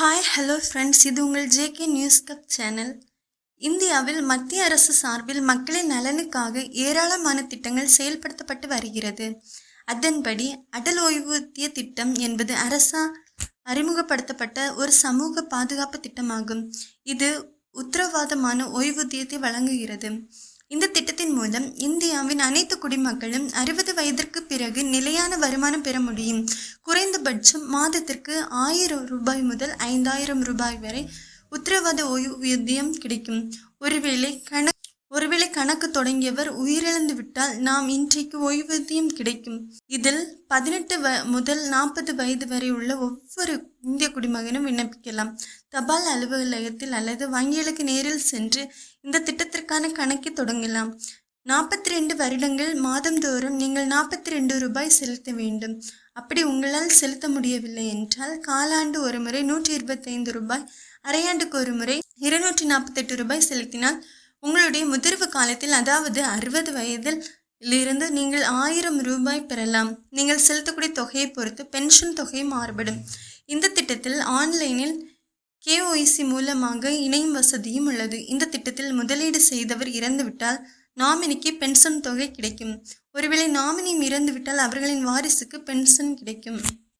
Hi hello friends இது உங்கள் JK news cup channel இந்தியாவில் மத்திய அரசு சார்பில் மக்களின் நலனுக்காக ஏராளமான திட்டங்கள் செயல்படுத்தப்பட்டு வருகிறது. அதன்படி அடல் ஓய்வூதிய திட்டம் என்பது அரசா அறிமுகப்படுத்தப்பட்ட ஒரு சமூக பாதுகாப்பு திட்டமாகும். இது உத்தரவாதமான ஓய்வூதியத்தை வழங்குகிறது. இந்த திட்டத்தின் மூலம் இந்தியாவின் அனைத்து குடிமக்களும் அறுபது வயதிற்கு பிறகு நிலையான வருமானம் பெற முடியும். குறைந்தபட்சம் மாதத்திற்கு ஆயிரம் ரூபாய் முதல் ஐந்தாயிரம் ரூபாய் வரை உத்தரவாத ஓய்வூதியம் கிடைக்கும். ஒருவேளை கண கணக்கு தொடங்கியவர் உயிரிழந்து விட்டால் நாம் இன்றைக்கு ஓய்வூதியம் கிடைக்கும். இதில் பதினெட்டு வ முதல் நாற்பது வயது வரை உள்ள ஒவ்வொரு இந்திய குடிமகனும் விண்ணப்பிக்கலாம். தபால் அலுவலகத்தில் அல்லது வங்கிகளுக்கு நேரில் சென்று இந்த திட்டத்திற்கான கணக்கை தொடங்கலாம். நாற்பத்தி ரெண்டு வருடங்கள் மாதந்தோறும் நீங்கள் நாற்பத்தி ரெண்டு ரூபாய் செலுத்த வேண்டும். அப்படி உங்களால் செலுத்த முடியவில்லை என்றால் காலாண்டு ஒரு முறை நூற்றி இருபத்தைந்து ரூபாய் அரையாண்டுக்கு ஒரு முறை இருநூற்றி நாற்பத்தெட்டு ரூபாய் செலுத்தினால் உங்களுடைய முதிர்வு காலத்தில் அதாவது அறுபது வயதில் இருந்து நீங்கள் ஆயிரம் ரூபாய் பெறலாம். நீங்கள் செலுத்தக்கூடிய தொகையை பொறுத்து பென்ஷன் தொகை மாறுபடும். இந்த திட்டத்தில் ஆன்லைனில் கேஓஐசி மூலமாக இணையும் வசதியும் உள்ளது. இந்த திட்டத்தில் முதலீடு செய்தவர் இறந்துவிட்டால் நாமினிக்கு பென்ஷன் தொகை கிடைக்கும். ஒருவேளை நாமினி இறந்துவிட்டால் அவர்களின் வாரிசுக்கு பென்ஷன் கிடைக்கும்.